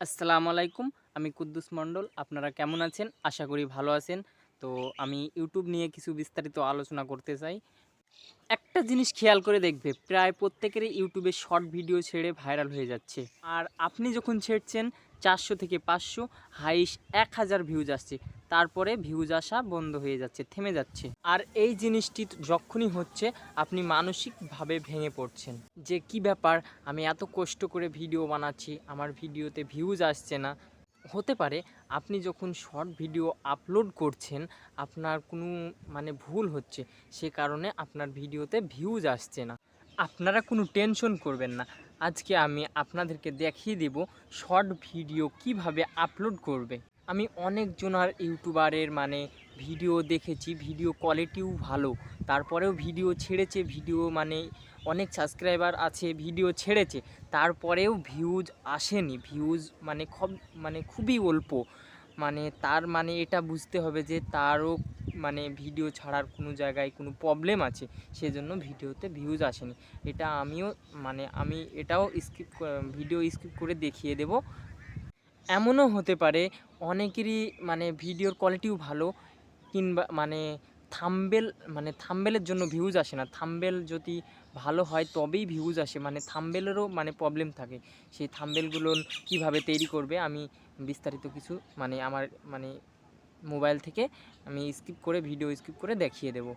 আসসালামু আলাইকুম। আমি কুদ্দুস মণ্ডল, আপনারা কেমন আছেন? আশা করি ভালো আছেন। তো আমি ইউটিউব নিয়ে কিছু বিস্তারিত আলোচনা করতে চাই। একটা জিনিস খেয়াল করে দেখবে, প্রায় প্রত্যেকেরই ইউটিউবে শর্ট ভিডিও ছেড়ে ভাইরাল হয়ে যাচ্ছে। আর আপনি যখন ছেড়ছেন চারশো থেকে পাঁচশো হাইস এক হাজার ভিউজ আসছে। তারপরে ভিউজ আসা বন্ধ হয়ে যাচ্ছে, থেমে যাচ্ছে। আর এই জিনিসটি যখনই হচ্ছে, আপনি মানসিকভাবে ভেঙে পড়ছেন। যে কি ব্যাপার, আমি এত কষ্ট করে ভিডিও বানাচ্ছি, আমার ভিডিওতে ভিউজ আসছে না। হতে পারে, আপনি যখন শর্ট ভিডিও আপলোড করছেন, আপনার কোনো মানে ভুল হচ্ছে, সে কারণে আপনার ভিডিওতে ভিউজ আসছে না। আপনারা কোনো টেনশন করবেন না। আজকে আমি আপনাদেরকে দেখিয়ে দেব শর্ট ভিডিও কীভাবে আপলোড করবে। আমি অনেকজনার ইউটিউবারের মানে ভিডিও দেখেছি, ভিডিও কোয়ালিটিও ভালো, তারপরেও ভিডিও ছেড়েছে, ভিডিও মানে অনেক সাবস্ক্রাইবার আছে, ভিডিও ছেড়েছে, তারপরেও ভিউজ আসেনি ভিউজ মানে খুব মানে খুবই অল্প। মানে তার মানে এটা বুঝতে হবে যে তারও মানে ভিডিও ছাড়ার কোনো জায়গায় কোনো প্রবলেম আছে, সেজন্য ভিডিওতে ভিউজ আসেনি। এটা আমিও মানে আমি এটাও স্কিপ ভিডিও স্কিপ করে দেখিয়ে দেব। এমনও হতে পারে অনেকেরই মানে ভিডিওর কোয়ালিটিও ভালো, কিংবা মানে থাম্বেল মানে থাম্বেলের জন্য ভিউজ আসে না। থাম্বেল যদি ভালো হয়, তবেই ভিউজ আসে। মানে থাম্বেলেরও মানে প্রবলেম থাকে। সেই থাম্বেলগুলো কীভাবে তৈরি করবে, আমি বিস্তারিত কিছু মানে আমার মানে মোবাইল থেকে আমি স্কিপ করে, ভিডিও স্কিপ করে দেখিয়ে দেব।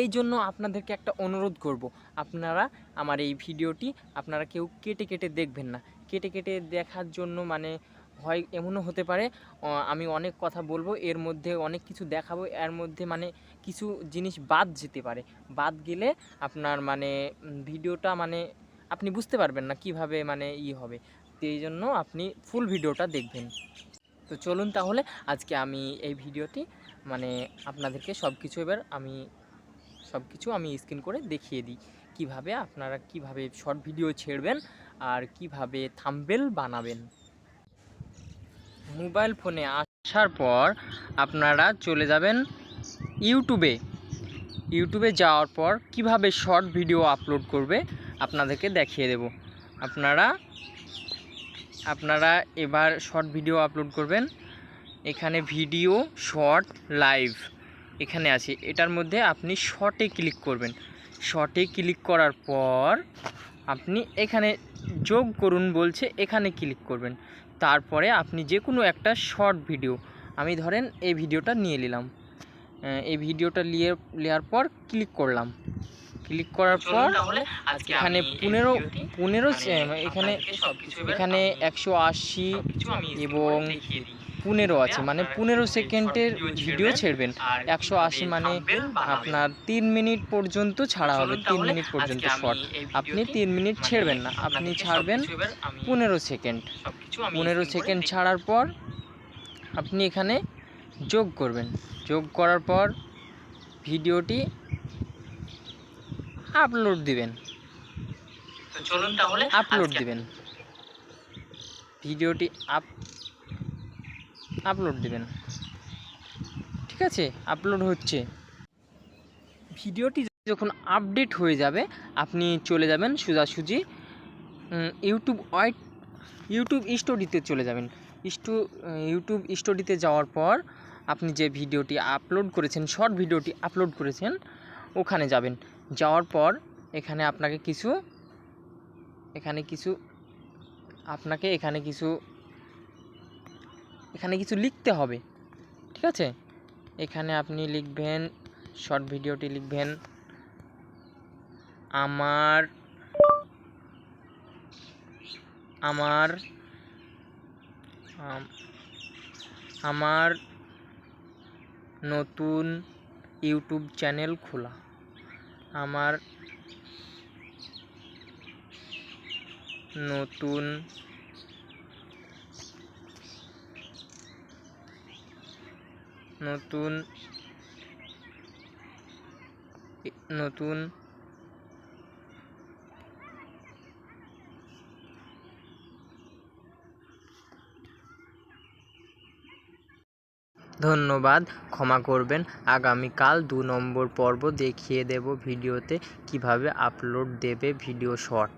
এই জন্য আপনাদেরকে একটা অনুরোধ করব, আপনারা আমার এই ভিডিওটি আপনারা কেউ কেটে কেটে দেখবেন না। কেটে কেটে দেখার জন্য মানে হয় এমনও হতে পারে আমি অনেক কথা বলব, এর মধ্যে অনেক কিছু দেখাবো, এর মধ্যে মানে কিছু জিনিস বাদ যেতে পারে। বাদ গেলে আপনার মানে ভিডিওটা মানে আপনি বুঝতে পারবেন না কীভাবে মানে ই হবে। তো এই জন্য আপনি ফুল ভিডিওটা দেখবেন। তো চলুন তাহলে আজকে আমি এই ভিডিওটি মানে আপনাদেরকে সব কিছু এবার আমি সব কিছু আমি স্ক্রিন করে দেখিয়ে দিই। কীভাবে আপনারা কীভাবে শর্ট ভিডিও ছেড়বেন আর কীভাবে থাম্বেল বানাবেন। মোবাইল ফোনে আসার পর আপনারা চলে যাবেন ইউটিউবে ইউটিউবে যাওয়ার পর কীভাবে শর্ট ভিডিও আপলোড করবে, আপনাদেরকে দেখিয়ে দেব। আপনারা আপনারা এবার শর্ট ভিডিও আপলোড করবেন। এখানে ভিডিও শর্ট লাইভ এখানে আছে। এটার মধ্যে আপনি শর্টে ক্লিক করবেন। শর্টে ক্লিক করার পর আপনি এখানে যোগ করুন বলছে, এখানে ক্লিক করবেন। তারপরে আপনি যে কোনো একটা শর্ট ভিডিও আমি ধরেন এই ভিডিওটা নিয়ে নিলাম। এই ভিডিওটা নিয়ে নেওয়ার পর ক্লিক করলাম। ক্লিক করার পর এখানে পনেরো পনেরো এখানে এখানে একশো আশি এবং পনেরো আছে মানে পনেরো সেকেন্ডের ভিডিও ছেড়বেন একশো আশি মানে আপনার তিন মিনিট পর্যন্ত ছাড়া হবে তিন মিনিট পর্যন্ত শর্ট আপনি তিন মিনিট ছেড়বেন না আপনি ছাড়বেন পনেরো সেকেন্ড। পনেরো সেকেন্ড ছাড়ার পর আপনি এখানে যোগ করবেন। যোগ করার পর ভিডিওটি আপলোড দিবেন। তো চলুন তাহলে আপলোড দিবেন। ভিডিওটি আপ আপলোড দিবেন। ঠিক আছে? আপলোড হচ্ছে। ভিডিওটি যখন আপডেট হয়ে যাবে আপনি চলে যাবেন সোজাসুজি ইউটিউব ওয়াইট ইউটিউব স্টোরিতে চলে যাবেন। স্টো ইউটিউব স্টোরিতে যাওয়ার পর আপনি যে ভিডিওটি আপলোড করেছেন শর্ট ভিডিওটি আপলোড করেছেন ওখানে যাবেন। যাওয়ার পর এখানে আপনাকে কিছু, এখানে কিছু, আপনাকে এখানে কিছু এখানে কিছু লিখতে হবে। ঠিক আছে? এখানে আপনি লিখবেন শর্ট ভিডিওটি লিখবেন, আমার আমার আমার নতুন ইউটিউব চ্যানেল খোলা। আমার নতুন নতুন নতুন ধন্যবাদ। ক্ষমা করবেন। আগামীকাল দু নম্বর পর্ব দেখিয়ে দেব ভিডিওতে কীভাবে আপলোড দেবে ভিডিও শর্ট